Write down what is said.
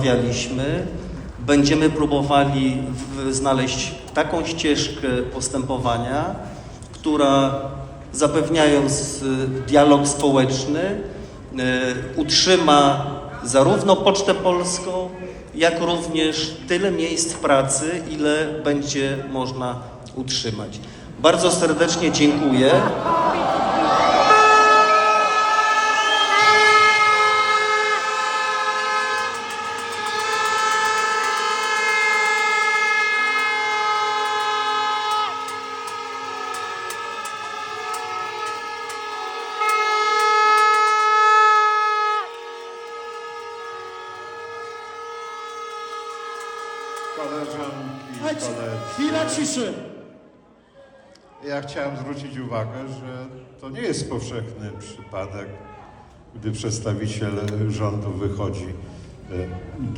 rozmawialiśmy, będziemy próbowali znaleźć taką ścieżkę postępowania, która zapewniając y, dialog społeczny, y, utrzyma zarówno Pocztę Polską, jak również tyle miejsc pracy, ile będzie można utrzymać. Bardzo serdecznie dziękuję. Koleżanki i koledzy. chwila ciszy. Ja chciałem zwrócić uwagę, że to nie jest powszechny przypadek, gdy przedstawiciel rządu wychodzi e,